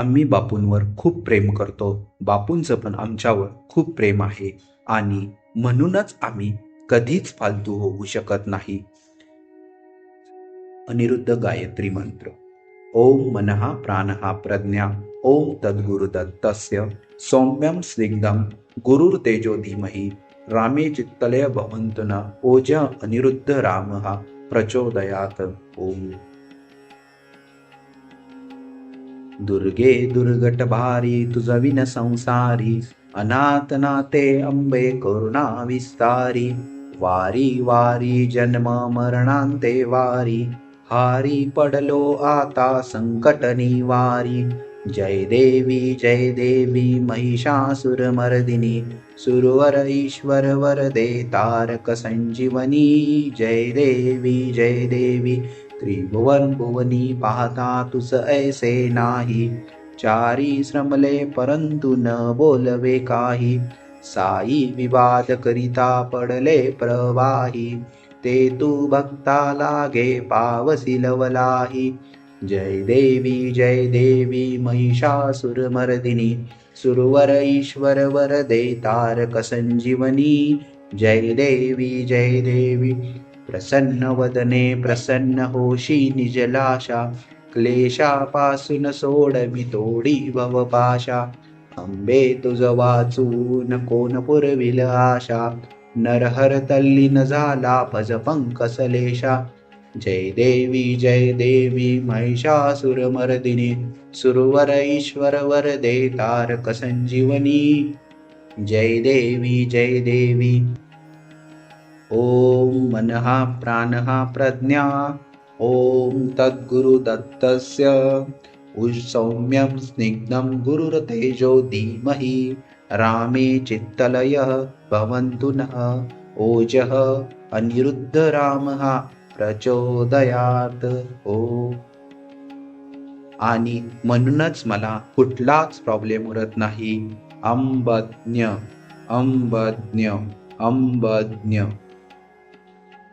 आम्ही बापूंवर खूप प्रेम करतो. बापूंचं पण आमच्यावर खूप प्रेम आहे. आणि म्हणूनच आम्ही कधीच फालतू होऊ शकत नाही. अनिरुद्ध गायत्री मंत्र. ओम मनः प्राणहा प्रज्ञा. ओम तद्गुरुदत्तस्य सौम्यं स्निग्धं गुरुर्तेजो धीमही. रामे चित्तलय भवन्तु ओजा अनिरुद्ध रामः. प्रचोदयात. ओम. दुर्गे दुर्गट भारी तुझा विन संसारी अनाथ नाते अंबे करुणा विस्तारी वारी वारी जन्म मरणांते वारी हारी पडलो आता संकट निवारी जय देवी जय देवी महिषासुरमर्दिनी सुरवर ईश्वर वरदे तारक संजीवनी जय देवी जय देवी त्रिभुवन भुवनी पाहता तुस ऐसे नाही. चारी श्रमले परंतु न बोलवे काही. साई विवाद करिता पडले प्रवाही. ते तू भक्ता लागे पावसी लवलाही जय देवी जय देवी महिषासुरमर्दिनी सुरवर ईश्वर वरदे तारक संजीवनी. जय देवी जय देवी. प्रसन्न वदने प्रसन्न होशी निजलाशा क्लेशापासून सोडवी तोडी भवपाशा अंबे तुझ वाचून कोण पुरविल आशा? नरहर तल्लीन झाला भज पंकसलेशा जय देवी जय देवी महिषासुरमर्दिनी सुरवर ईश्वर वरदे तारक संजीवनी. जय देवी जय देवी ॐ मनः प्राणः प्रज्ञा। ॐ तद्गुरुदत्तस्य। सौम्यं स्निग्धं गुरुरतेजो धीमहि। रामे चित्तलयः भवन्तु नः। ओजः अनिरुद्धरामः प्रचोदयात। ओ। आणि म्हणूनच मला कुठलाच प्रॉब्लेम उरत नाही. अंबज्ञ अंबज्ञ अंबज्ञ.